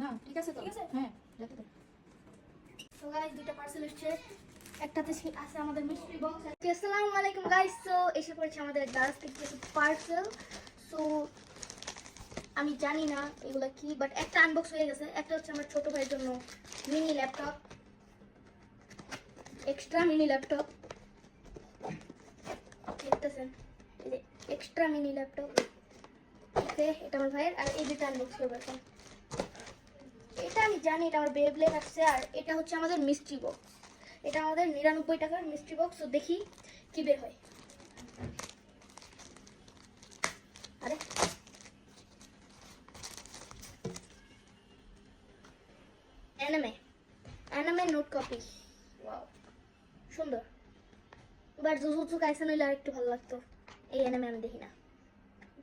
না ঠিক আছে তো? ঠিক আছে? হ্যাঁ যেতে দে। তো গাইস দুটো পার্সেল এসেছে। একটাতে আছে আমাদের মিষ্টি বক্স আসসালামু আলাইকুম গাইস তো এসে পড়েছে আমাদের গার্লস থেকে কিছু পার্সেল সো আমি জানি না এগুলো কি বাট একটা আনবক্স হয়ে গেছে। একটা হচ্ছে আমার ছোট ভাইয়ের জন্য mini laptop extra mini laptop দেখতেছেন? এক্সট্রা মিনি ল্যাপটপ ওকে এটা আমার ভাইয়ের আর এই দুটো আনবক্স করব এখন এটা আমি জানি, এটা আমার বেবলেট আসছে আর এটা হচ্ছে আমাদের মিষ্টি বক্স এটা আমাদের নিরানব্বই টাকার মিষ্টি বক্স তো দেখি কি বের হয়। আরে। অ্যানামে অ্যানামে নোট কপি ওয়াও সুন্দর। এবার জুজুৎসু কাইসেন হইলে আর একটু ভালো লাগতো। এই অ্যানামে আমি দেখি না।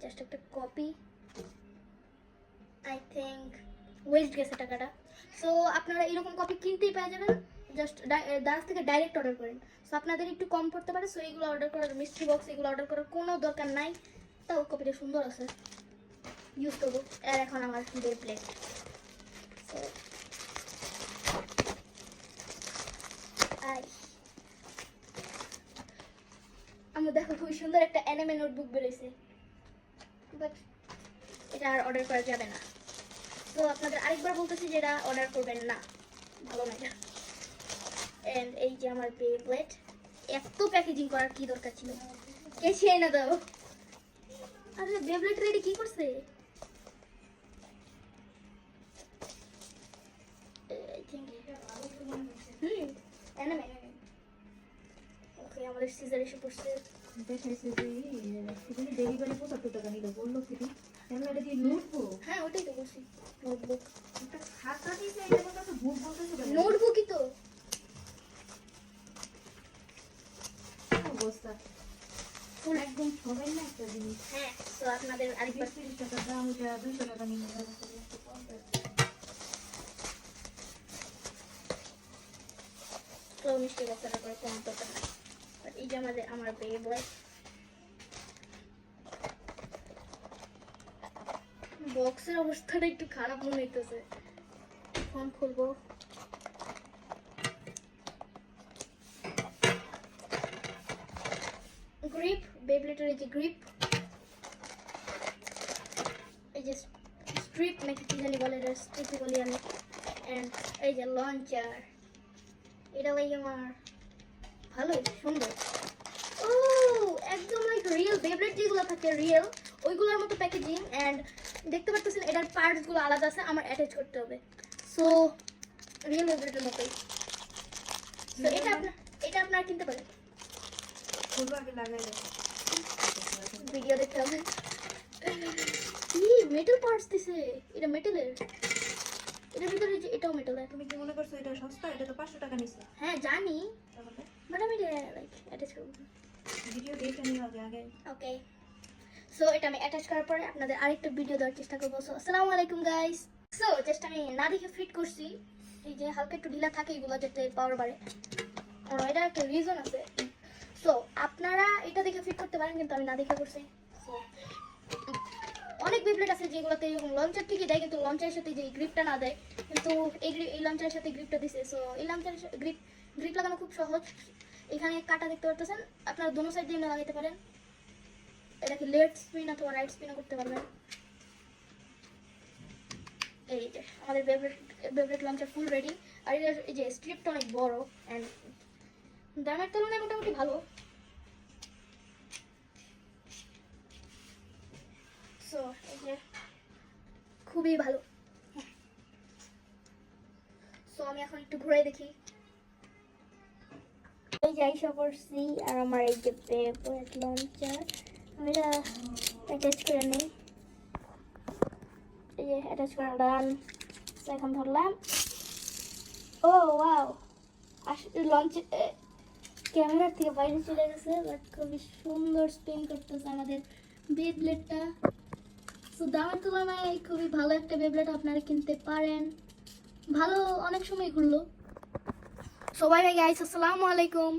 জাস্ট একটা কপি আই থিঙ্ক ওয়েস্ট গেছে টাকাটা। সো আপনারা এরকম কপি কিনতেই পেয়ে যাবেন। জাস্ট দারাজ থেকে ডাইরেক্ট অর্ডার করেন। সো আপনাদের একটু কম পড়তে পারে। সো এইগুলো অর্ডার করার মিস্ট্রি বক্স এগুলো অর্ডার করার কোনো দরকার নাই। তাও কপিটা সুন্দর আছে। ইউজ করব। আর এখন আমার ডে প্লেট সো দেখো খুবই সুন্দর একটা অ্যানিমে নোটবুক বেরোইছে। বাট এটা আর অর্ডার করা যাবে না। তো আপনাদের আরেকবার বলতেছি যে এটা অর্ডার করবেন না। ভালো না। এটা এন্ড এই যে আমার বেবলেট এত প্যাকেজিং করার কি দরকার ছিল? কে ছিঁড়ে না দাও? আরে বেবলেট রেডি কি করছে? হুম, anime। আমাদের সিজার এসে পড়ছে। দেখাইছে যে সেখানে ডেলিভারি পঁচাত্তর টাকা নিল বলল ফিরি এখন এটা দিয়ে নোটবো হ্যাঁ ওটাই তো বলছি নোটবুক একটা খাতা দিয়েছে এটা কথা তো ভুল বলতেছে নোটবুকই তো? অবস্থা? একদম সবাই না একটা জিনিস। হ্যাঁ তো আপনাদের আরেকবার তিরিশ টাকার দাম দুইশো টাকা করে কোনো দরকার নাই But এই যে আমাদের আমার বেয়ে বয় বক্সের অবস্থাটা একটু খারাপ মনে হইতেছে। ফোন খুলবো। গ্রিপ বেবলেটের এই যে গ্রিপ এই যে স্ট্রিপ নাকি কি জানি বলে স্ট্রিপই বলি আমি। অ্যান্ড এই যে লঞ্চার এটা ওই আমার ভালোই সুন্দর। ও একদম লাইক রিয়েল বেবলেট যেগুলো থাকে রিয়েল ওইগুলোর মতো প্যাকেজিং অ্যান্ড দেখতে পাচ্ছেন এটার পার্টসগুলো আলাদা আছে আমার অ্যাটাচ করতে হবে। সো রিয়েল বেবলেটের মতোই। তো এটা আপনার এটা আপনারা কিনতে পারেন। ভিডিও দেখতে হবে। মেটাল পার্টস দিছে এটা মেটালের এটার ভিতরে যে এটাও মেটালের তুমি কি মনে করছ এটা সস্তা? এটা তো পাঁচশো টাকা নিচ্ছে হ্যাঁ জানি। বাট আমি লাইক অ্যাটাচ করব ভিডিও দেখে নিও আগে আগে। ওকে সো এটা আমি অ্যাটাচ করার পরে আপনাদের আরেকটা ভিডিও দেওয়ার চেষ্টা করব। সো আসসালামু আলাইকুম গাইস সো জাস্ট আমি না দেখে ফিট করছি। এই যে হালকা একটু ঢিলা থাকে এগুলো যাতে পাওয়ার বাড়ে। আর এটা একটা রিজন আছে। সো আপনারা এটা দেখে ফিট করতে পারেন কিন্তু আমি না দেখে করছি। So, অনেক বেবলেট আছে যেগুলোতে এরকম লঞ্চার ঠিকই দেয়, কিন্তু লঞ্চারের সাথে যে গ্রিপটা না দেয়, কিন্তু এই লঞ্চারের সাথে গ্রিপটা দিছে। সো এই লঞ্চারের গ্রিপ গ্রিপ লাগানো খুব সহজ। এখানে কাটা দেখতে পারতেছেন, আপনারা দোনো সাইড দিয়ে লাগাইতে পারেন। এটাকে লেফট স্পিন অথবা রাইট স্পিনও করতে পারবেন। এই যে, আমাদের বেবরেট বেবরেট লঞ্চার ফুল রেডি আর এই যে স্ট্রিপটা অনেক বড় অ্যান্ড দামের তুলনায় মোটামুটি ভালো সো এই যে খুবই ভালো সো আমি এখন একটু ঘুরে দেখি। এই যে আইসা পড়ছি আর আমার এই যে পেপার লঞ্চার। আমি এটা অ্যাটাচ করে নিই। এই যে অ্যাটাচ করা ডান এখন ধরলাম। ও ওয়াও আসলে লঞ্চ ক্যামেরার থেকে বাইরে চলে গেছে বাট খুবই সুন্দর স্পিন করতেছে আমাদের বেবলেটটা সো দামের তুলনায় খুবই ভালো একটা বেবলেট আপনারা কিনতে পারেন। ভালো অনেক সময় ঘুরলো। সবাই গাইস আসসালামু আলাইকুম।